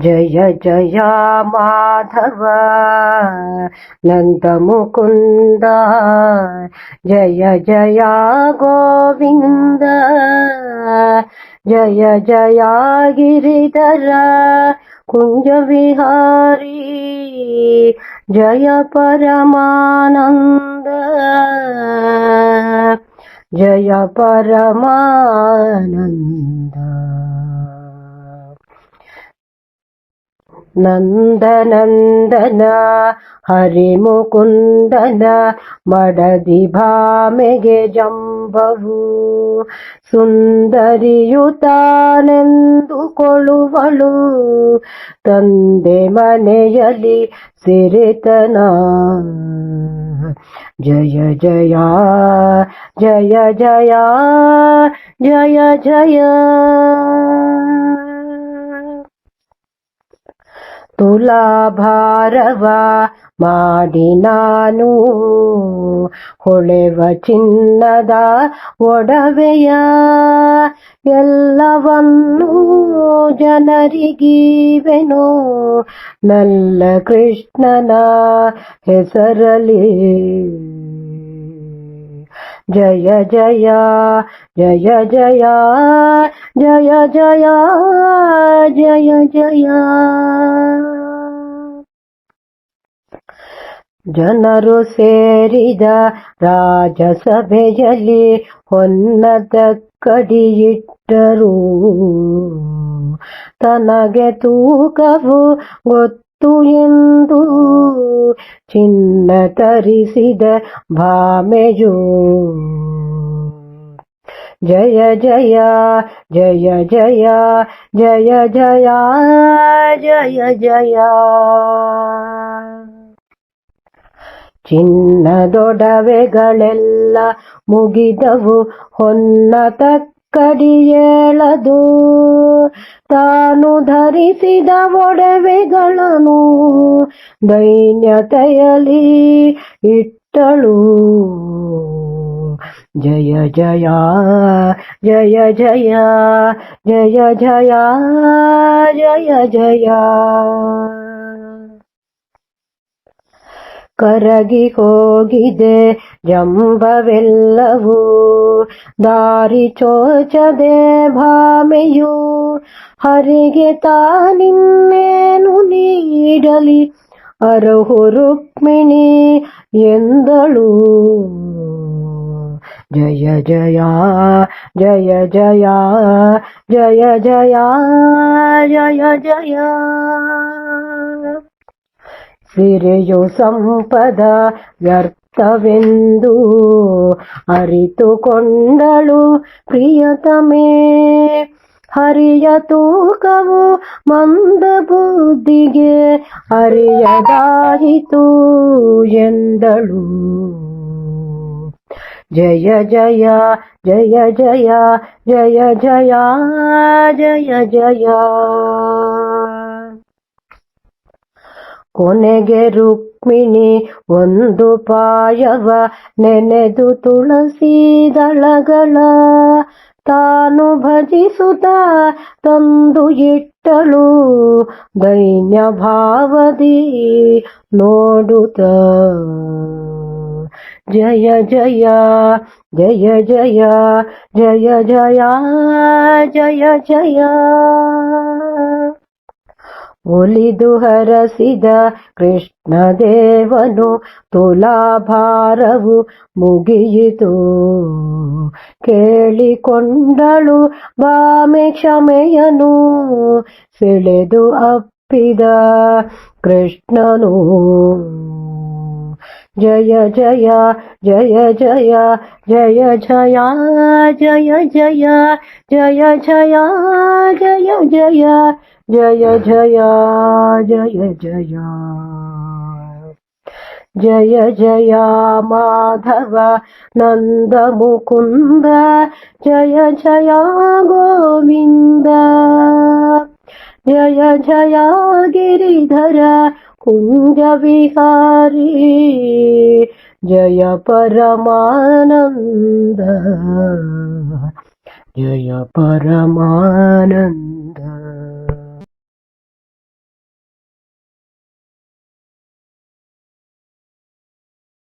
जय जया माधव नन्दमुकुन्द जय जया गोविन्द जय जया गिरिधर कुञ्जविहारी जय परमानन्द जय परमानन्द ನಂದನಂದನ, ಹರಿಮುಕುಂದನ, ಮಡದಿ ಭಾಮೆಗೆ ಜಂಬವು. ಸುಂದರಿಯುತಾನೆಂದುಕೊಳ್ಳುವಳು ತಂದೆ ಮನೆಯಲ್ಲಿ ಸಿರಿತನ. ಜಯ ಜಯ ಜಯ ಜಯ ಜಯ ಜಯ. ತುಲಾಭಾರವ ಮಾಡಿ ನಾನು ಹೊಳೆವ ಚಿನ್ನದ ಒಡವೆಯ ಎಲ್ಲವನ್ನೂ ಜನರಿಗೀವೆನು. ನಲ್ಲ ಕೃಷ್ಣನ ಹೆಸರಲಿ ಜಯ ಜಯ ಜಯ ಜಯ ಜಯ ಜಯ ಜಯ ಜಯ. ಜನರು ಸೇರಿದ ರಾಜಸಭೆಯಲ್ಲಿ ಹೊನ್ನದ ಕಡಿಯಿಟ್ಟರು ತನಗೆ ತೂಕವು ಗೊತ್ತು ಎಂದು ಚಿನ್ನ ತರಿಸಿದ ಭಾಮೆಯು ಜಯ ಜಯ ಜಯ ಜಯ ಜಯ ಜಯ ಜಯ ಜಯ ಚಿನ್ನದೊಡವೆಗಳೆಲ್ಲ ಮುಗಿದವು ಹೊನ್ನ ತಕ್ಕಡಿಯೇಳದು ತಾನು ಧರಿಸಿದ ಒಡವೆಗಳನ್ನು ದೈನ್ಯತೆಯಲಿ ಇಟ್ಟಳು ಜಯ ಜಯ ಜಯ ಜಯ ಜಯ ಜಯ ಜಯ ಜಯ ಕರಗಿ ಹೋಗಿದೆ ಜಂಬವೆಲ್ಲವೂ. ದಾರಿ ಚೋಚದೆ ಭಾಮೆಯು ಹರಿಗೆ ತಾನಿನ್ನೇನು ನೀಡಲಿ? ಅರಹು ರುಕ್ಮಿಣಿ ಎಂದಳು. ಜಯ ಜಯ ಜಯ ಜಯ ಜಯ ಜಯ ಜಯ ಜಯ. ಸಿರೆಯು ಸಂಪದ ವ್ಯರ್ಥವೆಂದು ಅರಿತುಕೊಂಡಳು ಪ್ರಿಯತಮೇ ಹರಿಯ ತೂಕವು ಮಂದ ಬುದ್ಧಿಗೆ ಅರಿಯದಾಯಿತು ಎಂದಳು ಜಯ ಜಯ ಜಯ ಜಯ ಜಯ ಜಯ ಜಯ ಜಯ ಕೊನೆಗೆ ರುಕ್ಮಿಣಿ ಒಂದು ಪಾಯವ ನೆನೆದು ತುಳಸಿ ದಳಗಳ ತಾನು ಭಜಿಸುತ್ತ ತಂದು ಇಟ್ಟಳು ದೈನ್ಯ ಭಾವದಿ ನೋಡುತ್ತ ಜಯ ಜಯ ಜಯ ಜಯ ಜಯ ಜಯ ಜಯ ಜಯ ಒಲಿದು ಹರಸಿದ ಕೃಷ್ಣದೇವನು ತುಲಾಭಾರವು ಮುಗಿಯಿತು ಕೇಳಿಕೊಂಡಳು ಬಾಮೆ ಕ್ಷಮೆಯನು ಸೆಳೆದು ಅಪ್ಪಿದ ಕೃಷ್ಣನು ಜಯ ಜಯ ಜಯ ಜಯ ಜಯ ಜಯ ಜಯ ಜಯ ಜಯ ಜಯ ಜಯ జయ జయ జయ జయ జయ. జయ జయ మాధవ నంద ముకుంద జయ జయ గోవింద. జయ జయ గిరిధర కుంజ విహారీ. జయ పరమానంద. जय परमानन्द।